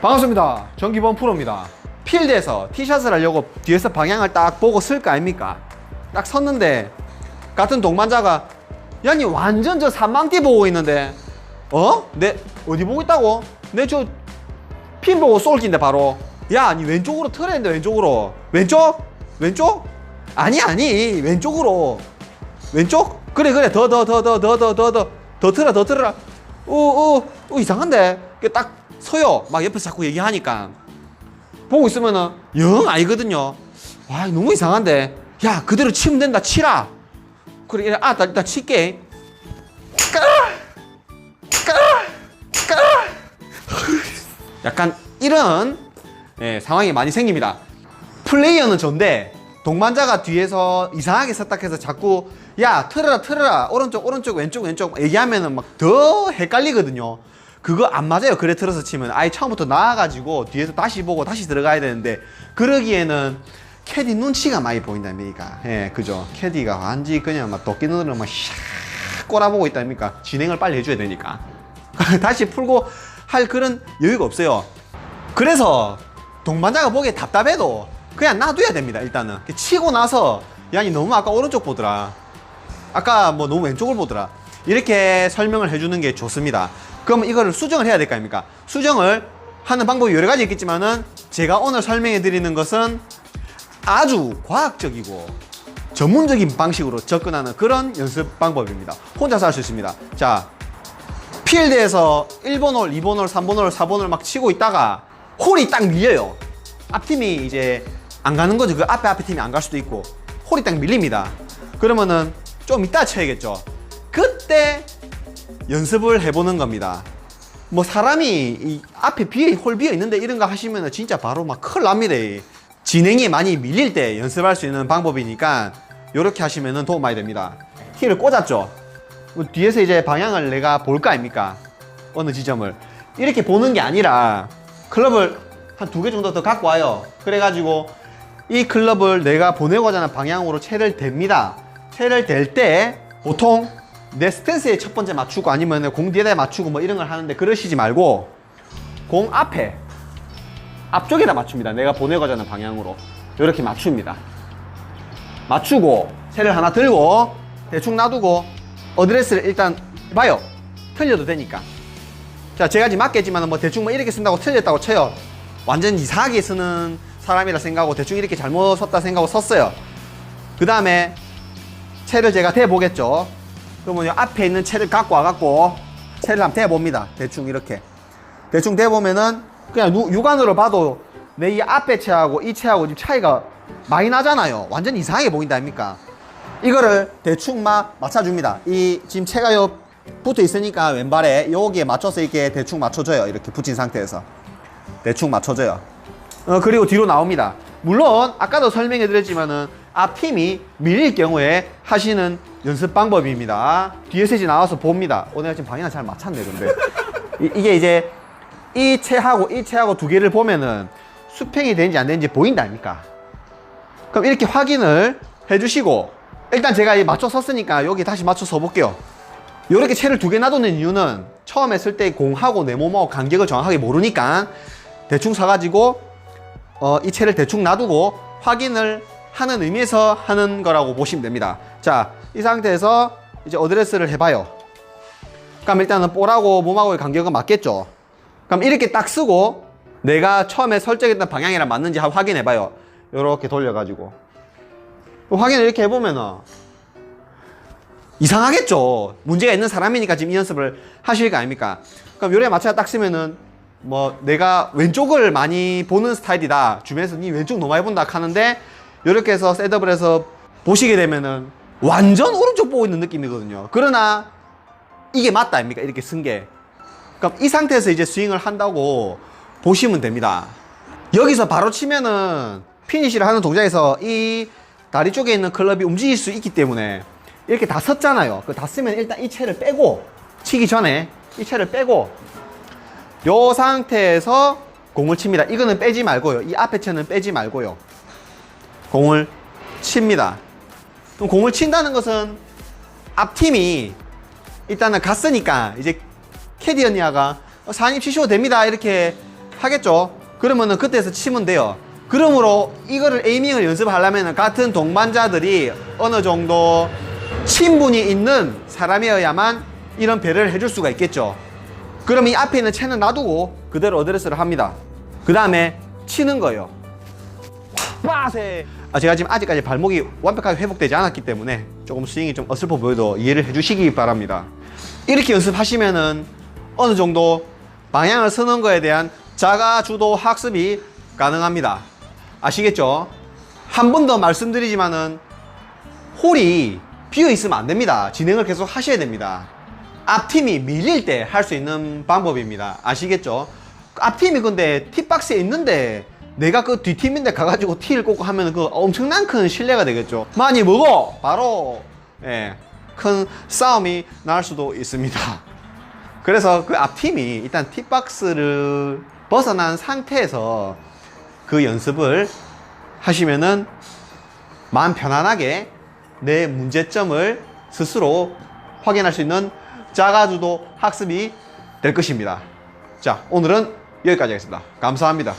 반갑습니다. 전기범 프로입니다. 필드에서 티샷을 하려고 뒤에서 방향을 딱 보고 쓸 거 아닙니까? 딱 섰는데 같은 동반자가 야니 완전 저 산망띠 보고 있는데 어? 내 어디 보고 있다고? 내 저 핀 보고 쏠긴데 바로 야 아니 왼쪽으로 틀어야 왼쪽으로 왼쪽? 왼쪽? 아니 아니 왼쪽으로 왼쪽? 그래 그래 더 더 더 더 더 더 더더 틀어 더 틀어라 오오오 이상한데 딱 서요. 막 옆에서 자꾸 얘기하니까. 보고 있으면은 영? 아니거든요. 와 너무 이상한데. 야 그대로 치면 된다. 치라. 그래 이래. 아나 일단 칠게. 약간 이런 예, 상황이 많이 생깁니다. 플레이어는 전데 동반자가 뒤에서 이상하게 서딱해서 자꾸 야 틀어라 틀어라. 오른쪽 오른쪽 왼쪽 왼쪽. 얘기하면은 막 더 헷갈리거든요 그거 안 맞아요. 그래 틀어서 치면. 아예 처음부터 나와가지고 뒤에서 다시 보고 다시 들어가야 되는데 그러기에는 캐디 눈치가 많이 보인답니까 예 그죠? 캐디가 완전히 그냥 막 도끼 눈으로 막샥 꼬라보고 있답니까. 진행을 빨리 해줘야 되니까. 다시 풀고 할 그런 여유가 없어요. 그래서 동반자가 보기에 답답해도 그냥 놔둬야 됩니다 일단은. 치고 나서 야니 너무 아까 오른쪽 보더라. 아까 뭐 너무 왼쪽을 보더라. 이렇게 설명을 해주는 게 좋습니다 그럼 이거를 수정을 해야 될 거 아닙니까 수정을 하는 방법이 여러 가지 있겠지만은 제가 오늘 설명해 드리는 것은 아주 과학적이고 전문적인 방식으로 접근하는 그런 연습 방법입니다 혼자서 할 수 있습니다 자 필드에서 1번 홀, 2번 홀, 3번 홀, 4번 홀 막 치고 있다가 홀이 딱 밀려요. 앞팀이 이제 안 가는 거죠. 그 앞에 앞에 팀이 안 갈 수도 있고 홀이 딱 밀립니다. 그러면은 좀 이따 쳐야겠죠. 그때 연습을 해보는 겁니다. 뭐 사람이 이 앞에 비어 홀 비어 있는데 이런 거 하시면은 진짜 바로 막 큰일 납니다. 이. 진행이 많이 밀릴 때 연습할 수 있는 방법이니까 이렇게 하시면은 도움 많이 됩니다. 티를 꽂았죠. 뭐 뒤에서 이제 방향을 내가 볼 거 아닙니까? 어느 지점을 이렇게 보는 게 아니라 클럽을 한 두 개 정도 더 갖고 와요. 그래가지고 이 클럽을 내가 보내고자 하는 방향으로 채를 댑니다. 채를 댈 때 보통 내 스탠스에 첫 번째 맞추고 아니면 공 뒤에다 맞추고 뭐 이런 걸 하는데 그러시지 말고 공 앞에 앞쪽에다 맞춥니다. 내가 보내고자 하는 방향으로 이렇게 맞춥니다. 맞추고 채를 하나 들고 대충 놔두고 어드레스를 일단 봐요. 틀려도 되니까. 자, 제가 지금 맞겠지만 뭐 대충 뭐 이렇게 쓴다고 틀렸다고 쳐요. 완전 이상하게 쓰는 사람이라 생각하고 대충 이렇게 잘못 썼다 생각하고 썼어요. 그 다음에 채를 제가 대보겠죠. 그러면 요 앞에 있는 채를 갖고 와갖고 채를 한번 대봅니다. 대충 이렇게. 대충 대보면은 그냥 유- 육안으로 봐도 내 이 앞에 채하고 이 채하고 지금 차이가 많이 나잖아요. 완전 이상하게 보인다 아닙니까? 이거를 대충 막 맞춰줍니다. 이 지금 채가 요 붙어 있으니까 왼발에 여기에 맞춰서 이렇게 대충 맞춰줘요. 이렇게 붙인 상태에서 대충 맞춰줘요. 어, 그리고 뒤로 나옵니다. 물론 아까도 설명해 드렸지만은 앞팀이 밀릴 경우에 하시는 연습 방법입니다. 뒤에서 이제 나와서 봅니다. 어, 내가 지금 방향을 잘 맞췄네, 근데. 이, 이게 이제 이 채하고 이 채하고 두 개를 보면은 수평이 되는지 안 되는지 보인다 아닙니까? 그럼 이렇게 확인을 해주시고 일단 제가 이 맞춰 섰으니까 여기 다시 맞춰 서 볼게요. 이렇게 채를 두 개 놔두는 이유는 처음에 쓸때 공하고 내 몸하고 간격을 정확하게 모르니까 대충 서가지고 어, 이 채를 대충 놔두고 확인을 하는 의미에서 하는 거라고 보시면 됩니다. 자, 이 상태에서 이제 어드레스를 해봐요. 그럼 일단은 볼하고 몸하고의 간격은 맞겠죠. 그럼 이렇게 딱 쓰고 내가 처음에 설정했던 방향이랑 맞는지 확인해봐요. 이렇게 돌려가지고 확인을 이렇게 해보면은 이상하겠죠. 문제가 있는 사람이니까 지금 이 연습을 하실 거 아닙니까? 그럼 요래 맞춰 딱 쓰면은 뭐 내가 왼쪽을 많이 보는 스타일이다. 주변에서 니 왼쪽 너무 많이 본다 하는데 이렇게 해서 셋업을 해서 보시게 되면은 완전 오른쪽 보고 있는 느낌이거든요. 그러나 이게 맞다 아닙니까? 이렇게 쓴 게. 그럼 이 상태에서 이제 스윙을 한다고 보시면 됩니다. 여기서 바로 치면은 피니시를 하는 동작에서 이 다리 쪽에 있는 클럽이 움직일 수 있기 때문에 이렇게 다 섰잖아요. 그 다 쓰면 일단 이 채를 빼고 치기 전에 이 채를 빼고 요 상태에서 공을 칩니다. 이거는 빼지 말고요. 이 앞에 채는 빼지 말고요. 공을 칩니다. 그럼 공을 친다는 것은 앞팀이 일단은 갔으니까 이제 캐디 언니가 어, 사장님 치셔도 됩니다. 이렇게 하겠죠? 그러면은 그때서 치면 돼요. 그러므로 이거를 에이밍을 연습하려면 같은 동반자들이 어느 정도 친분이 있는 사람이어야만 이런 배려를 해줄 수가 있겠죠. 그럼 이 앞에 있는 채는 놔두고 그대로 어드레스를 합니다. 그 다음에 치는 거예요. 빠세. 아, 제가 지금 아직까지 발목이 완벽하게 회복되지 않았기 때문에 조금 스윙이 좀 어설퍼 보여도 이해를 해주시기 바랍니다. 이렇게 연습하시면은 어느 정도 방향을 서는 거에 대한 자가 주도 학습이 가능합니다. 아시겠죠? 한 번 더 말씀드리지만은 홀이 비어 있으면 안 됩니다. 진행을 계속 하셔야 됩니다. 앞팀이 밀릴 때 할 수 있는 방법입니다. 아시겠죠? 앞팀이 근데 티박스에 있는데 내가 그 뒷팀인데 가가지고 티를 꽂고 하면 그 엄청난 큰 신뢰가 되겠죠. 많이 먹어! 바로, 예, 큰 싸움이 날 수도 있습니다. 그래서 그 앞팀이 일단 티박스를 벗어난 상태에서 그 연습을 하시면은 마음 편안하게 내 문제점을 스스로 확인할 수 있는 자가주도 학습이 될 것입니다. 자, 오늘은 여기까지 하겠습니다. 감사합니다.